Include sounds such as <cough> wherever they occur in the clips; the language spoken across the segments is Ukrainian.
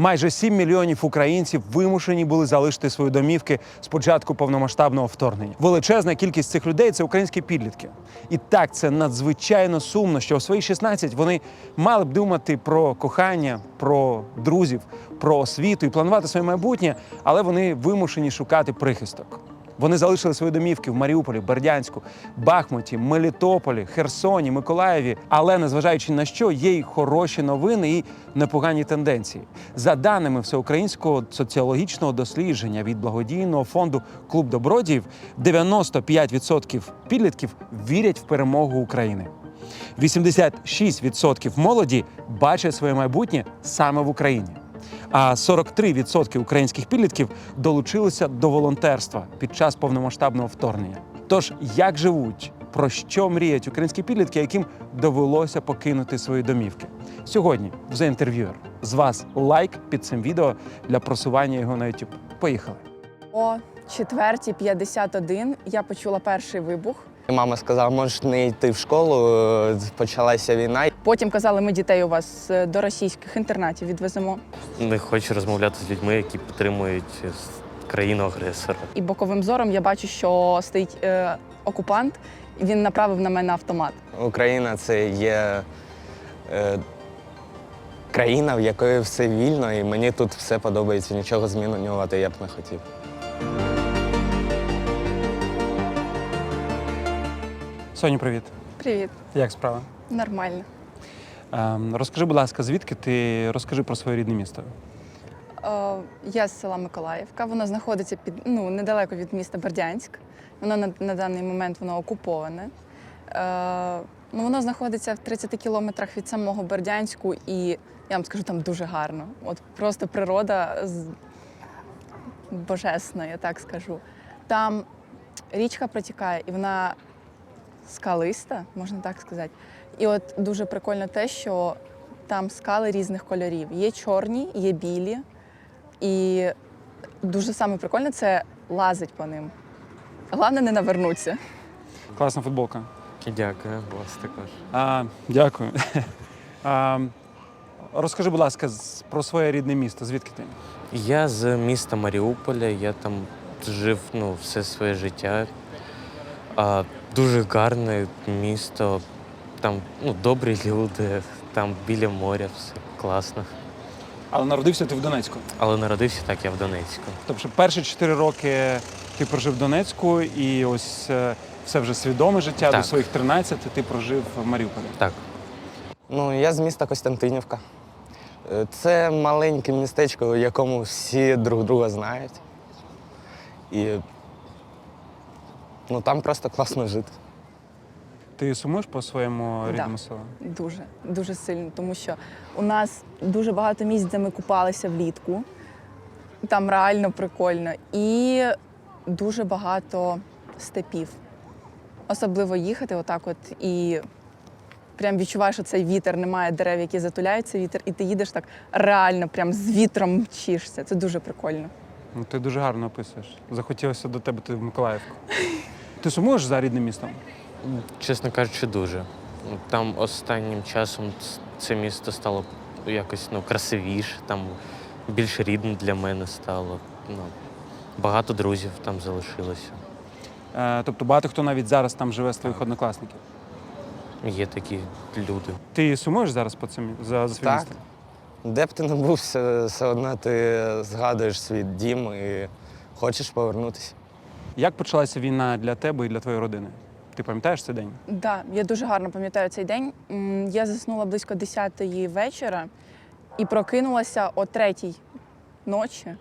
Майже 7 мільйонів українців вимушені були залишити свої домівки з початку повномасштабного вторгнення. Величезна кількість цих людей це українські підлітки. І так це надзвичайно сумно, що у свої 16 вони мали б думати про кохання, про друзів, про освіту і планувати своє майбутнє, але вони вимушені шукати прихисток. Вони залишили свої домівки в Маріуполі, Бердянську, Бахмуті, Мелітополі, Херсоні, Миколаєві. Але незважаючи на що, є й хороші новини і непогані тенденції. За даними всеукраїнського соціологічного дослідження від благодійного фонду Клуб добродіїв, 95% підлітків вірять в перемогу України. 86% молоді бачать своє майбутнє саме в Україні. А 43% українських підлітків долучилися до волонтерства під час повномасштабного вторгнення. Тож як живуть, про що мріють українські підлітки, яким довелося покинути свої домівки? Сьогодні в The Interviewer. З вас лайк під цим відео для просування його на YouTube. Поїхали! О 4.51 я почула перший вибух. Мама сказала, можеш не йти в школу, е, почалася війна. Потім казали, ми дітей у вас е, до російських інтернатів відвеземо. Не хочу розмовляти з людьми, які підтримують е, країну-агресора. І боковим зором я бачу, що стоїть е, окупант, і він направив на мене автомат. Україна це є е, країна, в якої все вільно, і мені тут все подобається. Нічого змінювати я б не хотів. Соню, привіт! Привіт, Як справа? нормально. Ем, розкажи, будь ласка, звідки ти розкажи про своє рідне місто? Е, я з села Миколаївка. Воно знаходиться під ну недалеко від міста Бердянськ. Воно на, на даний момент воно окуповане. Е, ну, воно знаходиться в 30 кілометрах від самого Бердянську, і я вам скажу, там дуже гарно. От просто природа з... божесна, я так скажу. Там річка протікає, і вона скалиста, можна так сказати. І от дуже прикольно те, що там скали різних кольорів. Є чорні, є білі. І дуже саме прикольне це лазить по ним. Головне не навернутися. Класна футболка. Дякую, вас також. А, дякую. <laughs> А, розкажи, будь ласка, про своє рідне місто. Звідки ти? Я з міста Маріуполя, я там жив ну, все своє життя. А, дуже гарне місто, там ну, добрі люди, там біля моря, все класно. Але народився ти в Донецьку. Але народився так я в Донецьку. Тобто перші чотири роки ти прожив в Донецьку, і ось е, все вже свідоме життя до своїх 13 ти прожив в Маріуполі. Так. Ну, я з міста Костянтинівка. Е, Це маленьке містечко, в якому всі друг друга знають. І ну, там просто класно жити. Ти сумуєш по своєму Да. рідному селу? Дуже, дуже сильно, тому що у нас дуже багато місць, де ми купалися влітку. Там реально прикольно. І дуже багато степів. Особливо їхати отак от і прям відчуваєш, що цей вітер, немає дерев, які затуляють цей вітер, і ти їдеш так реально, прям з вітром мчишся. Це дуже прикольно. Ну, ти дуже гарно описуєш. Захотілося до тебе ти в Миколаївку. Ти сумуєш за рідним містом? Чесно кажучи, дуже. Там останнім часом це місто стало якось ну, красивіше, там більш рідне для мене стало. Ну, багато друзів там залишилося. Е, тобто багато хто навіть зараз там живе з твоїх однокласників. Є такі люди. Ти сумуєш зараз по цим за, за своїм Так. містом? Де б ти не був, все, все одно ти згадуєш свій дім і хочеш повернутися. Як почалася війна для тебе і для твоєї родини? Ти пам'ятаєш цей день? Да, я дуже гарно пам'ятаю цей день. Я заснула близько 10-ї вечора і прокинулася о 3-й ночі.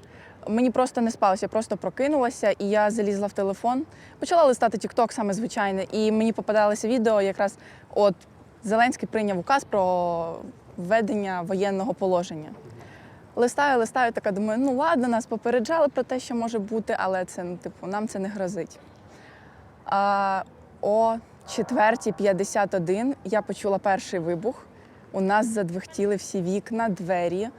Мені просто не спалося, я просто прокинулася, і я залізла в телефон, почала листати TikTok саме звичайне, і мені попадалося відео, якраз от Зеленський прийняв указ про введення воєнного положення. Листаю, листаю, така думаю, ну ладно, нас попереджали про те, що може бути, але це ну, типу, нам це не грозить. А о 4.51 я почула перший вибух. У нас задвихтіли всі вікна, двері.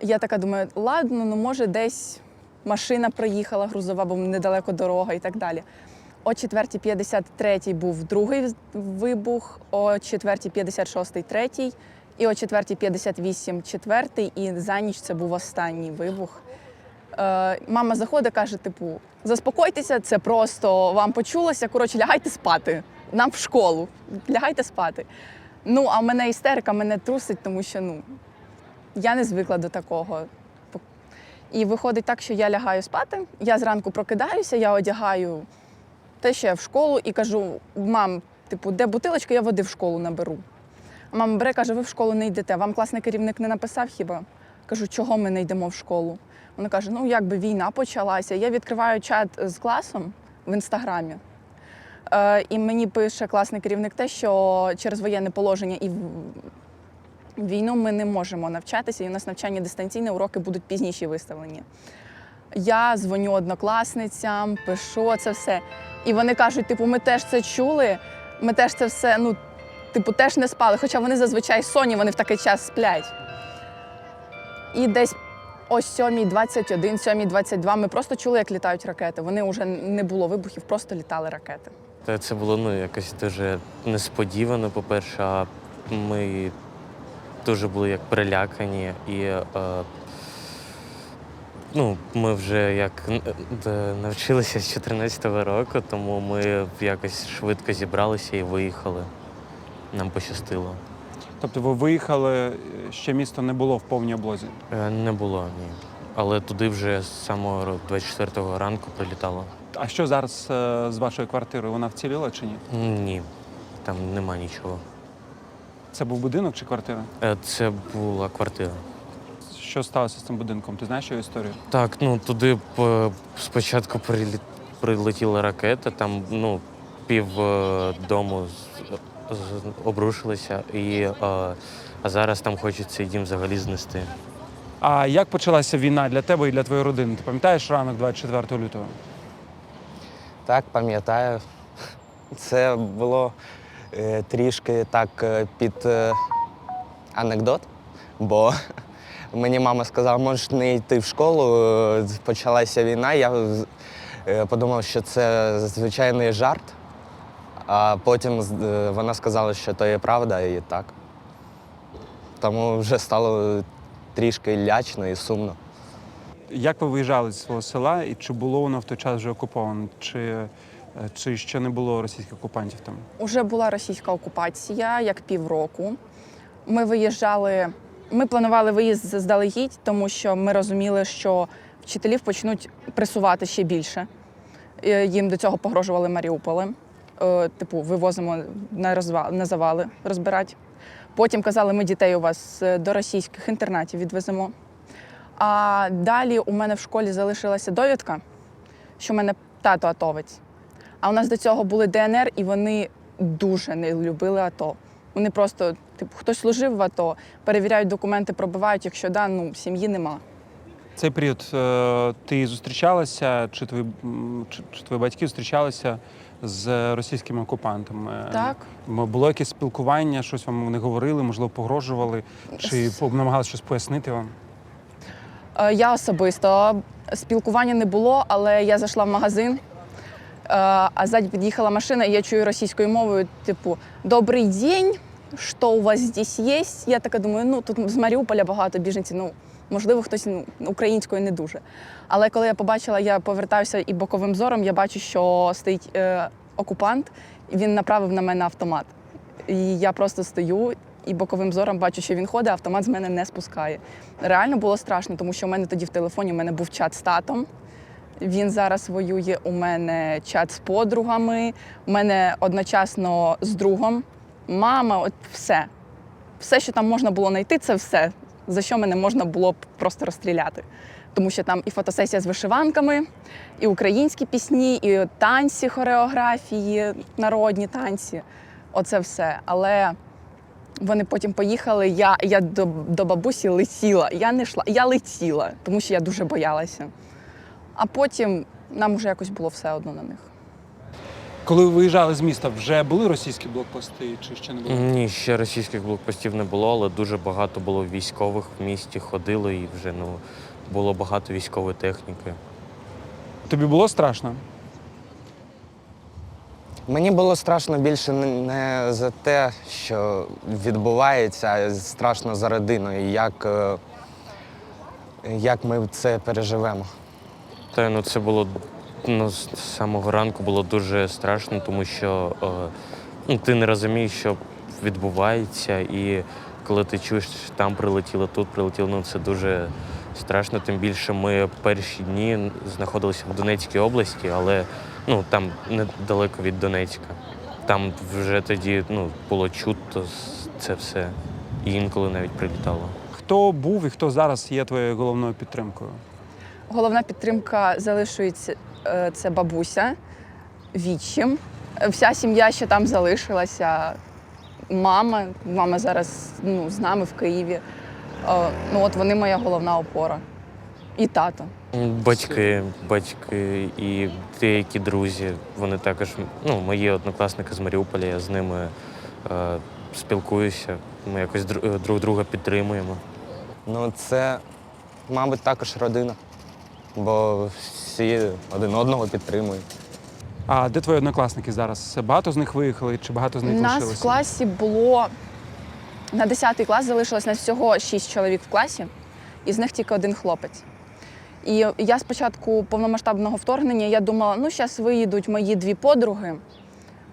Я така думаю, ладно, ну може десь машина проїхала грузова, бо недалеко дорога і так далі. О 4.53 був другий вибух, о 4.56 третій, І о 4.58 четвертий, і за ніч це був останній вибух. Е, мама заходить, каже: типу, заспокойтеся, це просто вам почулося. Коротше, лягайте спати. Нам в школу. Лягайте спати. Ну, а в мене істерика, мене трусить, тому що ну, я не звикла до такого. І виходить так, що я лягаю спати. Я зранку прокидаюся, я одягаю те, що я в школу, і кажу: мам, типу, де бутилочка, я води в школу наберу. А мама бере, каже, ви в школу не йдете. Вам класний керівник не написав хіба? Кажу, чого ми не йдемо в школу? Вона каже: ну якби війна почалася. Я відкриваю чат з класом в інстаграмі. Е, і мені пише класний керівник те, що через воєнне положення і війну ми не можемо навчатися, і у нас навчання дистанційне, уроки будуть пізніші виставлені. Я дзвоню однокласницям, пишу це все. І вони кажуть: типу, ми теж це чули, ми теж це все, ну, типу, теж не спали. Хоча вони зазвичай сонні, вони в такий час сплять. І десь о 7.21, 7.22 ми просто чули, як літають ракети. Вони вже не було вибухів, просто літали ракети. Та це було ну, якось дуже несподівано, по-перше, а ми дуже були як перелякані. І е, ну, ми вже як навчилися з 14-го року, тому ми якось швидко зібралися і виїхали. Нам пощастило. Тобто ви виїхали, е, ще місто не було в повній облозі. Е, Не було, ні. Але туди вже з самого 24-го ранку прилітало. А що зараз е, з вашою квартирою? Вона вціліла чи ні? Ні, там нема нічого. Це був будинок чи квартира? Це була квартира. Що сталося з цим будинком? Ти знаєш його історію? Так, ну туди спочатку прилетіла ракета, там ну, пів е, дому обрушилося, і, е, а зараз там хочуть цей дім взагалі знести. А як почалася війна для тебе і для твоєї родини? Ти пам'ятаєш ранок 24 лютого? Так, пам'ятаю. Це було е, трішки так е, під е, анекдот, бо мені мама сказала, можеш не йти в школу, почалася війна. Я е, подумав, що це звичайний жарт, а потім е, вона сказала, що то є правда, і так. Тому вже стало трішки лячно і сумно. Як ви виїжджали з свого села і чи було воно в той час вже окуповано? Чи, е, чи ще не було російських окупантів там? Уже була російська окупація як півроку. Ми виїжджали. Ми планували виїзд заздалегідь, тому що ми розуміли, що вчителів почнуть пресувати ще більше. Е, Їм до цього погрожували Маріуполи. Е, Типу, вивозимо на, розва... на завали розбирати. Потім казали, ми дітей у вас е, до російських інтернатів відвеземо. А далі у мене в школі залишилася довідка, що в мене тато атовець. А у нас до цього були ДНР, і вони дуже не любили АТО. Вони просто, типу, хтось служив в АТО, перевіряють документи, пробивають, якщо да, ну сім'ї нема. Цей період е, ти зустрічалася, чи твої, чи, чи твої батьки зустрічалися з російськими окупантами? Так. Було якесь спілкування, щось вам вони говорили, можливо, погрожували, чи намагалися щось пояснити вам? Е, Я особисто спілкування не було, але я зайшла в магазин, е, а ззаді під'їхала машина, і я чую російською мовою, типу, Добрий день, що у вас здесь є? Я така думаю, ну тут з Маріуполя багато біженців. Ну, можливо, хтось ну, українською не дуже. Але коли я побачила, я повертаюся і боковим зором, я бачу, що стоїть е, окупант, і він направив на мене автомат. І я просто стою і боковим зором бачу, що він ходить, а автомат з мене не спускає. Реально було страшно, тому що у мене тоді в телефоні у мене був чат з татом. Він зараз воює. У мене чат з подругами, у мене одночасно з другом. Мама, от все. Все, що там можна було знайти, це все, за що мене можна було б просто розстріляти. Тому що там і фотосесія з вишиванками, і українські пісні, і танці, хореографії, народні танці. Оце все. Але вони потім поїхали. Я, я до, до бабусі летіла. Я не йшла, я летіла, тому що я дуже боялася. А потім нам вже якось було все одно на них. Коли ви виїжджали з міста, вже були російські блокпости, чи ще не було? Ні, ще російських блокпостів не було, але дуже багато було військових в місті, ходили і вже ну, було багато військової техніки. Тобі було страшно? Мені було страшно більше не- за те, що відбувається, а страшно за родину і як, е, як ми це переживемо. Та ну це було ну, з самого ранку було дуже страшно, тому що е, ну, ти не розумієш, що відбувається, і коли ти чуєш, що там прилетіло, тут прилетіло, ну це дуже страшно. Тим більше ми перші дні знаходилися в Донецькій області, але ну там недалеко від Донецька. Там вже тоді ну, було чутно це все. І інколи навіть прилітало. Хто був і хто зараз є твоєю головною підтримкою? Головна підтримка залишується е, це бабуся, відчим. Е, Вся сім'я ще там залишилася. Мама, мама зараз ну, з нами в Києві. Е, Ну от вони моя головна опора. І тато. Батьки, батьки і деякі друзі, вони також, ну, мої однокласники з Маріуполя, я з ними е, спілкуюся, ми якось друг друга підтримуємо. Ну, це, мабуть, також родина, бо всі один одного підтримують. А де твої однокласники зараз? Багато з них виїхали чи багато з У них нас лишилося? в класі було на 10 клас залишилось нас всього 6 чоловік в класі, і з них тільки один хлопець. І я спочатку повномасштабного вторгнення я думала, ну зараз виїдуть мої дві подруги.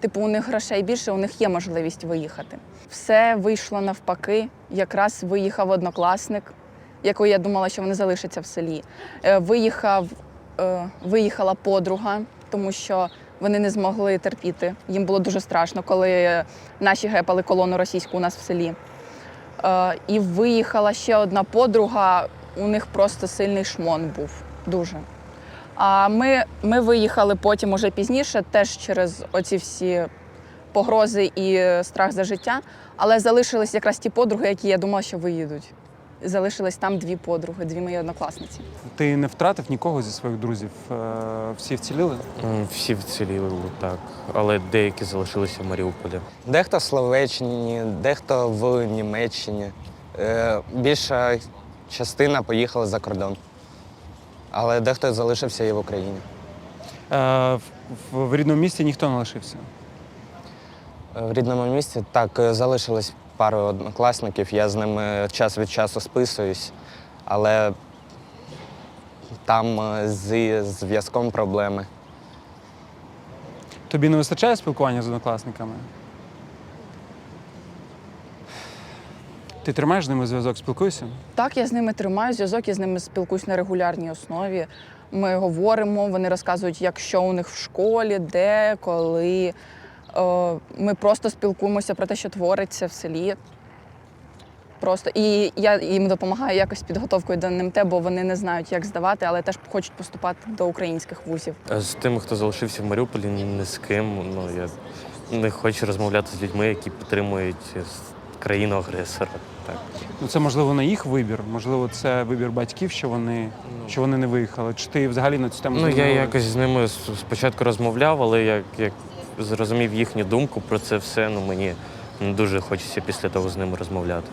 Типу, у них грошей більше, у них є можливість виїхати. Все вийшло навпаки. Якраз виїхав однокласник, якого я думала, що вони залишаться в селі. Е, Виїхав, е, виїхала подруга, тому що вони не змогли терпіти. Їм було дуже страшно, коли наші гепали колону російську у нас в селі. Е, І виїхала ще одна подруга, у них просто сильний шмон був. Дуже. А ми, ми виїхали потім уже пізніше, теж через оці всі погрози і страх за життя. Але залишились якраз ті подруги, які я думала, що виїдуть. Залишились там дві подруги, дві мої однокласниці. Ти не втратив нікого зі своїх друзів? Е, Всі вціліли? Всі вціліли, так, але деякі залишилися в Маріуполі. Дехто в Словеччині, дехто в Німеччині. Е, більша частина поїхала за кордон. Але дехто залишився і в Україні. Е, в, рідному місті ніхто не лишився. В рідному місті так залишилось пару однокласників. Я з ними час від часу списуюсь, але там е, зі зв'язком проблеми. Тобі не вистачає спілкування з однокласниками? Ти тримаєш з ними зв'язок, спілкуєшся? Так, я з ними тримаю зв'язок, я з ними спілкуюсь на регулярній основі. Ми говоримо, вони розказують, як що у них в школі, де, коли. Е, Ми просто спілкуємося про те, що твориться в селі. Просто і я їм допомагаю якось підготовкою до НМТ, бо вони не знають, як здавати, але теж хочуть поступати до українських вузів. З тими, хто залишився в Маріуполі, ні з ким. Ну, я не хочу розмовляти з людьми, які підтримують е, країну-агресора. Так. Ну це можливо не їх вибір, можливо, це вибір батьків, що вони, що вони не виїхали. Чи ти взагалі на цю тему Ну, я якось з ними спочатку розмовляв, але як, як зрозумів їхню думку про це все, ну мені не дуже хочеться після того з ними розмовляти.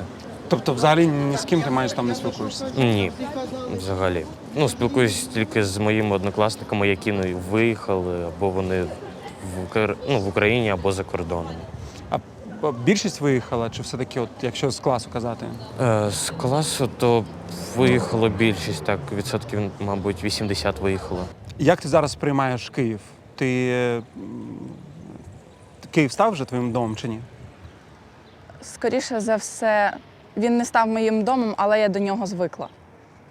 Тобто, взагалі ні з ким ти маєш там не спілкуєшся. Ні, взагалі. Ну, спілкуюсь тільки з моїми однокласниками, які ну, виїхали, або вони в, ну, в Україні, або за кордоном. А більшість виїхала, чи все-таки, от, якщо з класу казати? Е, з класу то виїхало більшість, так, відсотків, мабуть, 80 виїхало. Як ти зараз сприймаєш Київ? Ти е, Київ став вже твоїм домом чи ні? Скоріше за все, він не став моїм домом, але я до нього звикла.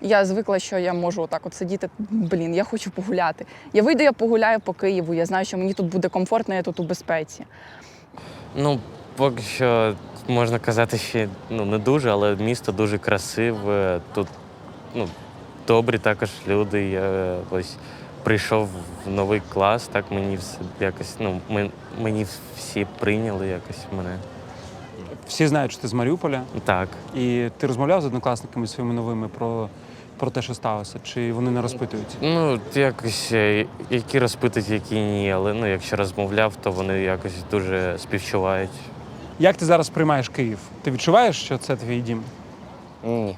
Я звикла, що я можу отак от сидіти. Блін, я хочу погуляти. Я вийду, я погуляю по Києву. Я знаю, що мені тут буде комфортно, я тут у безпеці. Ну, поки що можна казати, ще ну, не дуже, але місто дуже красиве. Тут ну, добрі також люди. Я ось прийшов в новий клас, так мені все якось, ну, ми, мені всі прийняли якось мене. Всі знають, що ти з Маріуполя, Так. і ти розмовляв з однокласниками своїми новими про, про те, що сталося, чи вони не розпитують? Ну, якось е, які розпитують, які ні. Але ну, якщо розмовляв, то вони якось дуже співчувають. Як ти зараз сприймаєш Київ? Ти відчуваєш, що це твій дім? Ні.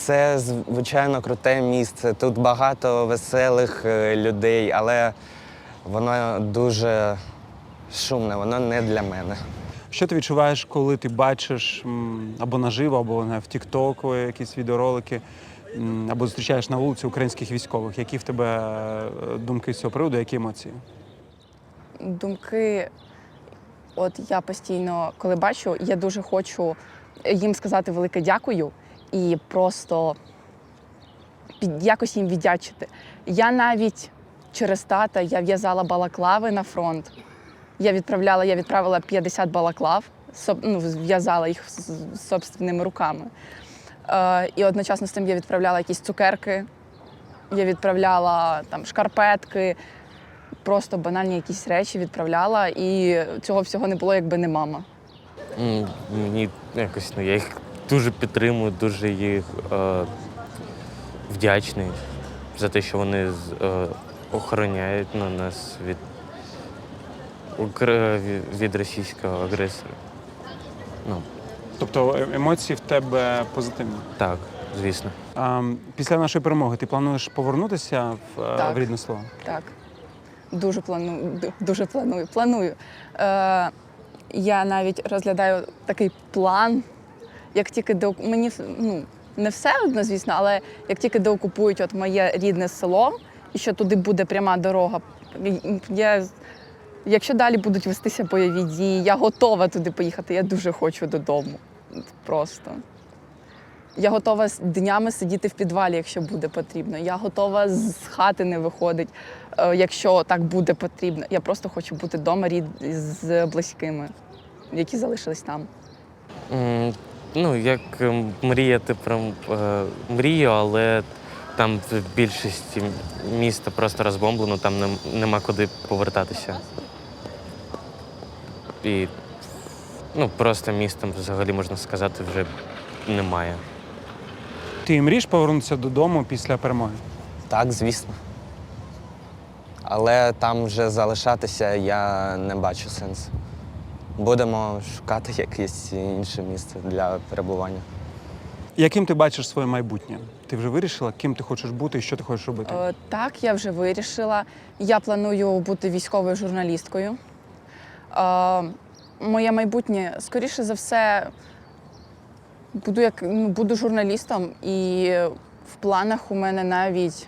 Це звичайно круте місце. Тут багато веселих е, людей, але воно дуже шумне, воно не для мене. Що ти відчуваєш, коли ти бачиш або наживо, або не, в TikTok якісь відеоролики, або зустрічаєш на вулиці українських військових? Які в тебе е, думки з цього приводу, які емоції? Думки, от я постійно, коли бачу, я дуже хочу їм сказати велике дякую і просто під, якось їм віддячити. Я навіть через тата я в'язала балаклави на фронт. Я відправляла, я відправила 50 балаклав, ну, в'язала їх з- з собственними руками. Е, і одночасно з цим я відправляла якісь цукерки, я відправляла там шкарпетки, просто банальні якісь речі відправляла, і цього всього не було, якби не мама. Мені якось ну, я їх дуже підтримую, дуже їх е, вдячний за те, що вони е, охороняють ну, нас від, від- російського агресора. Ну, Тобто е- емоції в тебе позитивні. так, звісно. А, після нашої перемоги ти плануєш повернутися в, е, Так. в рідне слово? Так. Дуже планую, дуже планую. Планую. Е, я навіть розглядаю такий план, як тільки до мені ну, не все одно, звісно, але як тільки деокупують от моє рідне село, і що туди буде пряма дорога, я, якщо далі будуть вестися бойові дії, я готова туди поїхати. Я дуже хочу додому. Просто. Я готова днями сидіти в підвалі, якщо буде потрібно. Я готова з хати не виходити, е, якщо так буде потрібно. Я просто хочу бути вдома рід з близькими, які залишились там. Ну, як е, мріяти про е, мрію, але там в більшості міста просто розбомблено, там нем- нема куди повертатися. І ну, просто містом взагалі можна сказати вже немає. Ти мрієш повернутися додому після перемоги? Так, звісно. Але там вже залишатися я не бачу сенсу. Будемо шукати якесь інше місце для перебування. Яким ти бачиш своє майбутнє? Ти вже вирішила, ким ти хочеш бути і що ти хочеш робити? Е, Так, я вже вирішила. Я планую бути військовою журналісткою. Е, Моє майбутнє, скоріше за все, буду, як, ну, буду журналістом, і в планах у мене навіть.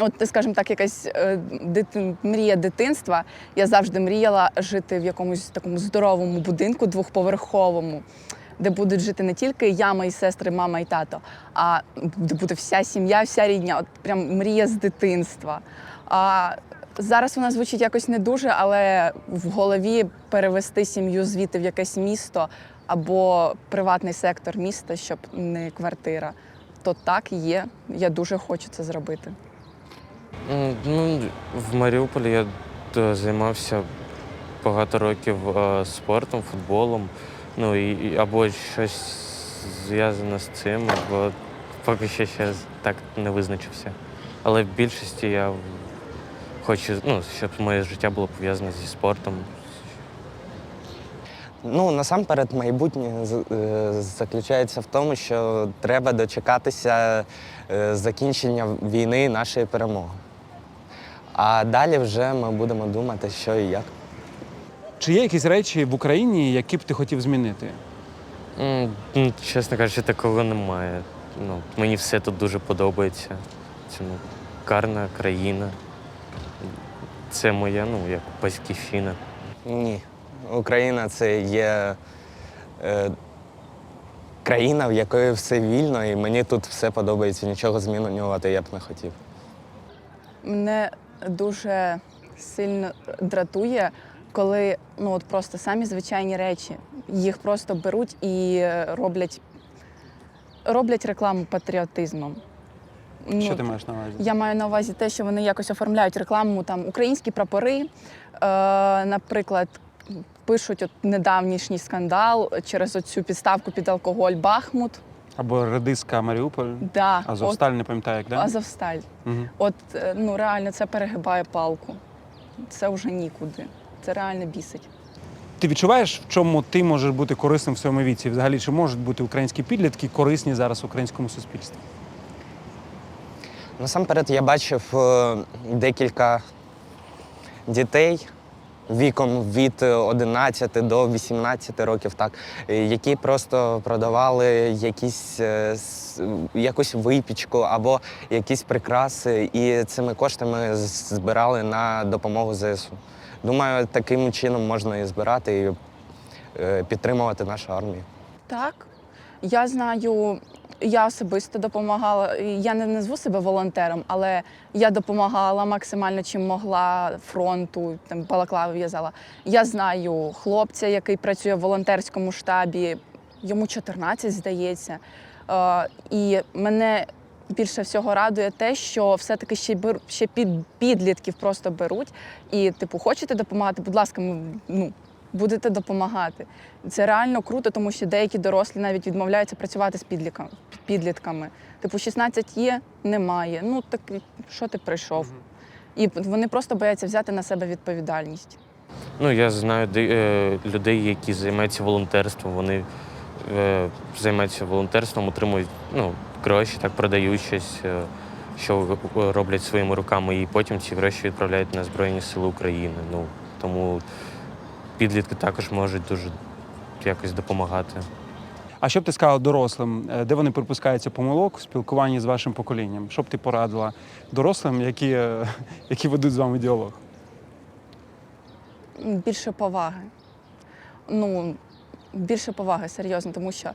От, скажімо так, якась е, дитин, мрія дитинства. Я завжди мріяла жити в якомусь такому здоровому будинку двохповерховому, де будуть жити не тільки я, мої сестри, мама і тато, а де буде вся сім'я, вся рідня. От прям мрія з дитинства. А зараз вона звучить якось не дуже, але в голові перевести сім'ю звідти в якесь місто або приватний сектор міста, щоб не квартира. То так є. Я дуже хочу це зробити. Ну, в Маріуполі я е, займався багато років е, спортом, футболом. Ну, і, або щось зв'язане з цим, або поки що ще так не визначився. Але в більшості я хочу, ну, щоб моє життя було пов'язане зі спортом. Ну, насамперед, майбутнє е, заключається в тому, що треба дочекатися закінчення війни нашої перемоги. А далі вже ми будемо думати, що і як. Чи є якісь речі в Україні, які б ти хотів змінити? М, ну, Чесно кажучи, такого немає. Ну, мені все тут дуже подобається. Це ну, гарна країна. Це моя, ну, як батьківщина. Ні. Україна це є е, країна, в якої все вільно, і мені тут все подобається. Нічого змінювати я б не хотів. Мене дуже сильно дратує, коли ну от просто самі звичайні речі їх просто беруть і е, роблять, роблять рекламу патріотизмом. Що Ну, ти маєш на увазі? Я маю на увазі те, що вони якось оформляють рекламу там українські прапори. Е, наприклад, пишуть от недавнішній скандал через оцю підставку під алкоголь Бахмут. Або редиска Маріуполь, Да, Азовсталь, не пам'ятаю, як да? Азовсталь. Угу. От е, ну реально це перегибає палку. Це вже нікуди. Це реально бісить. Ти відчуваєш, в чому ти можеш бути корисним в своєму віці? Взагалі, чи можуть бути українські підлітки корисні зараз українському суспільству? Насамперед я бачив е, декілька дітей, віком від 11 до 18 років, так, е, які просто продавали якісь, е, якусь випічку або якісь прикраси, і цими коштами збирали на допомогу ЗСУ. Думаю, таким чином можна і збирати і е, підтримувати нашу армію. Так, я знаю, я особисто допомагала. Я не назву себе волонтером, але я допомагала максимально чим могла фронту, там балаклави в'язала. Я знаю хлопця, який працює в волонтерському штабі, йому 14, здається. Е, і мене більше всього радує те, що все-таки ще ще під підлітків просто беруть. І, типу, хочете допомагати? Будь ласка, ну, будете допомагати. Це реально круто, тому що деякі дорослі навіть відмовляються працювати з підлітками. Типу, 16 є, немає. Ну так що ти прийшов? І вони просто бояться взяти на себе відповідальність. Ну, я знаю де, е, людей, які займаються волонтерством. Вони е, займаються волонтерством, отримують ну, гроші, так продають щось, е, що роблять своїми руками, і потім ці гроші відправляють на Збройні Сили України. Ну, тому підлітки також можуть дуже якось допомагати. А що б ти сказала дорослим, е, де вони припускаються помилок у спілкуванні з вашим поколінням? Що б ти порадила дорослим, які, е, <laughs> які ведуть з вами діалог? Більше поваги. Ну, більше поваги, серйозно, тому що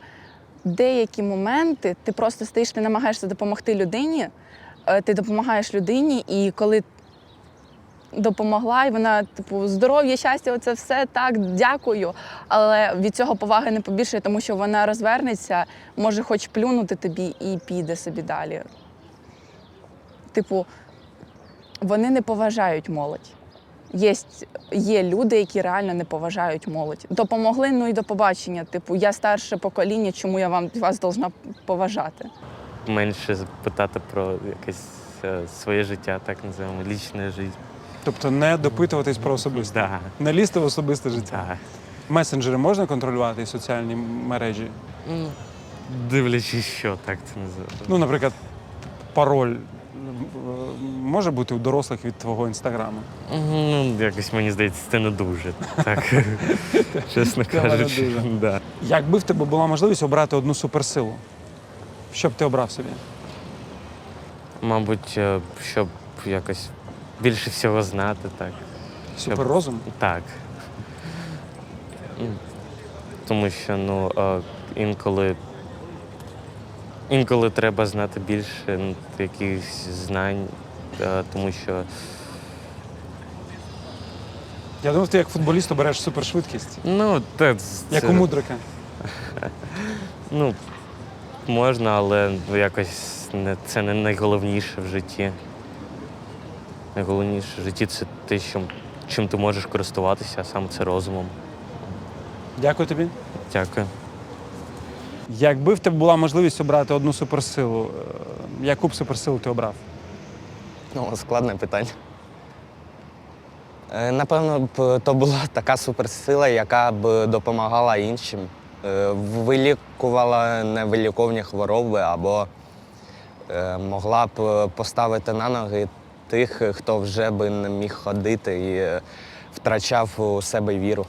деякі моменти ти просто стоїш, ти намагаєшся допомогти людині, е, ти допомагаєш людині, і коли допомогла, і вона, типу, здоров'я, щастя, оце все так, дякую. Але від цього поваги не побільшує, тому що вона розвернеться, може хоч плюнути тобі і піде собі далі. Типу, вони не поважають молодь. Є, є люди, які реально не поважають молодь. Допомогли, ну і до побачення. Типу, я старше покоління, чому я вам вас должна поважати? Менше питати про якесь е, своє життя, так називаємо, лічне життя. Тобто не допитуватись про особисте, Да, не лізти в особисте життя. да. Месенджери можна контролювати і соціальні мережі? Ну, Дивлячись, що так це називається. Ну, наприклад, пароль може бути у дорослих від твого інстаграму. Ну, якось мені здається, це не дуже. Так, <laughs> чесно кажучи. дуже. Да. Якби в тебе була можливість обрати одну суперсилу, що б ти обрав собі? Мабуть, е, щоб якось більше всього знати, так. Щоб- Суперрозум? Так. Тому що ну, інколи, інколи треба знати більше ну, якихось знань, тому що Я думав, ти як футболіст обереш супершвидкість, ну, те, як у мудрика. <laughs> Ну, можна, але якось не, це не найголовніше в житті. Найголовніше в житті це те, що, чим ти можеш користуватися, а саме це розумом. Дякую тобі. Дякую. Якби в тебе була можливість обрати одну суперсилу, е, яку б суперсилу ти обрав? Ну, складне питання. Е, Напевно, б то була така суперсила, яка б допомагала іншим, е, вилікувала невиліковні хвороби або е, могла б поставити на ноги тих, хто вже би не міг ходити і е, втрачав у себе віру.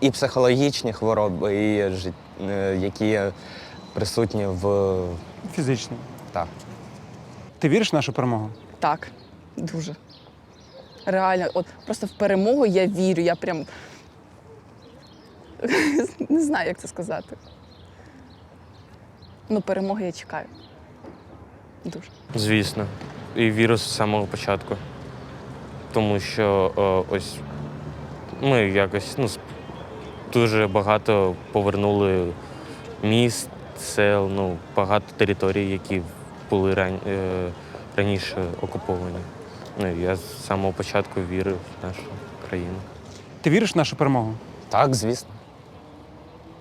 І психологічні хвороби, і жит- е, які присутні в Фізично. так. Ти віриш в нашу перемогу? Так, дуже. Реально, от просто в перемогу я вірю. Я прям <laughs> не знаю, як це сказати. Ну, перемоги я чекаю. Дуже. Звісно. І вірус з самого початку. Тому що е, ось ми якось ну, дуже багато повернули міст, сел, ну, багато територій, які були ран... е, раніше окуповані. Ну, я з самого початку вірив в нашу країну. Ти віриш в нашу перемогу? Так, звісно.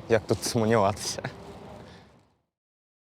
Як тут сумніватися?